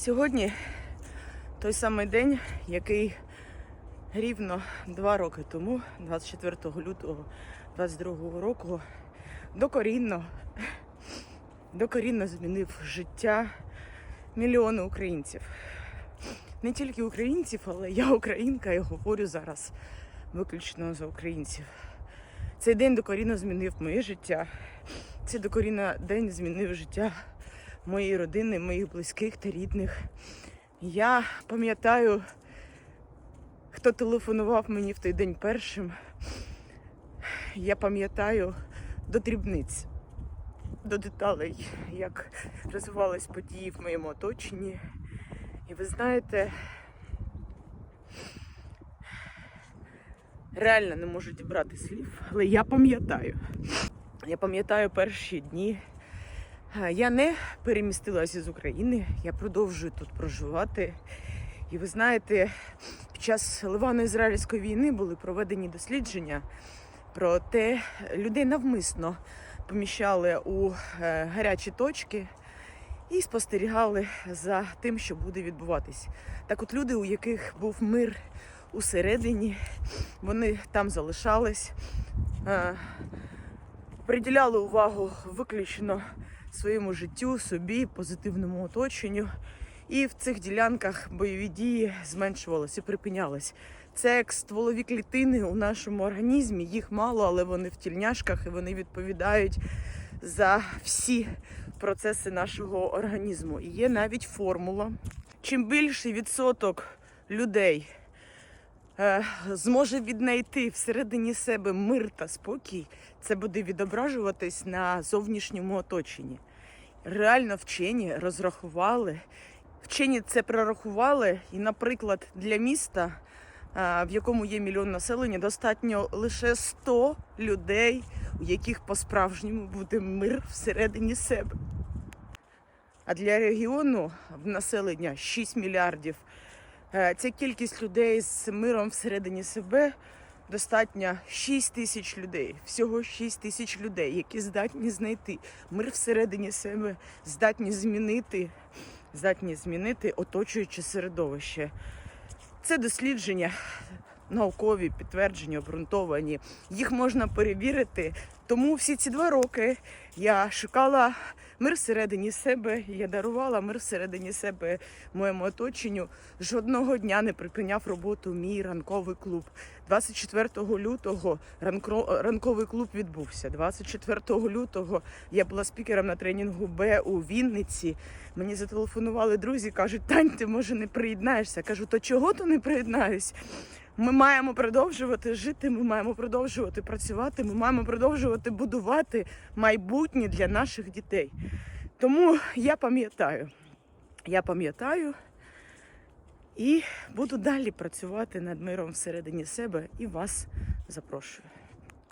Сьогодні той самий день, який рівно два роки тому, 24 лютого 22 року, докорінно, докорінно змінив життя мільйони українців. Не тільки українців, але я українка і говорю зараз виключно за українців. Цей день докорінно змінив моє життя. Цей докорінно день змінив життя моєї родини, моїх близьких та рідних. Я пам'ятаю, хто телефонував мені в той день першим. Я пам'ятаю до дрібниць, до деталей, як розвивались події в моєму оточенні. І ви знаєте, реально не можу дібрати слів, але я пам'ятаю. Я пам'ятаю перші дні. Е, Я не перемістилася з України, я продовжую тут проживати. І ви знаєте, під час Ливано-Ізраїльської війни були проведені дослідження про те, людей навмисно поміщали у е, гарячі точки і спостерігали за тим, що буде відбуватись. Так от люди, у яких був мир усередині, вони там залишались, е, приділяли увагу виключно своєму життю, собі, позитивному оточенню. І в цих ділянках бойові дії зменшувалися, припинялись. Це як стволові клітини у нашому організмі. Їх мало, але вони в тільняшках і вони відповідають за всі процеси нашого організму. І є навіть формула. Чим більший відсоток людей зможе віднайти всередині себе мир та спокій, це буде відображуватись на зовнішньому оточенні. Реально вчені розрахували, вчені це прорахували, і, наприклад, для міста, е, в якому є мільйон населення, достатньо лише 100 людей, у яких по-справжньому буде мир всередині себе. А для регіону в населення 6 мільярдів. Е, Ця кількість людей з миром всередині себе достатньо 6 тисяч людей. Всього 6 тисяч людей, які здатні знайти мир всередині себе, здатні змінити, здатні змінити оточуюче середовище. Це дослідження наукові, підтверджені, обґрунтовані. Їх можна перевірити. Тому всі ці два роки я шукала мир всередині себе, я дарувала мир всередині себе моєму оточенню. Жодного дня не припиняв роботу мій ранковий клуб. 24 лютого ранковий клуб відбувся. 24 лютого я була спікером на тренінгу Б у Вінниці. Мені зателефонували друзі, кажуть, Тань, ти може не приєднаєшся. Кажу, то чого то не приєднаюсь? Ми маємо продовжувати жити, ми маємо продовжувати працювати, ми маємо продовжувати будувати майбутнє для наших дітей. Тому я пам'ятаю, я пам'ятаю і буду далі працювати над миром всередині себе і вас запрошую.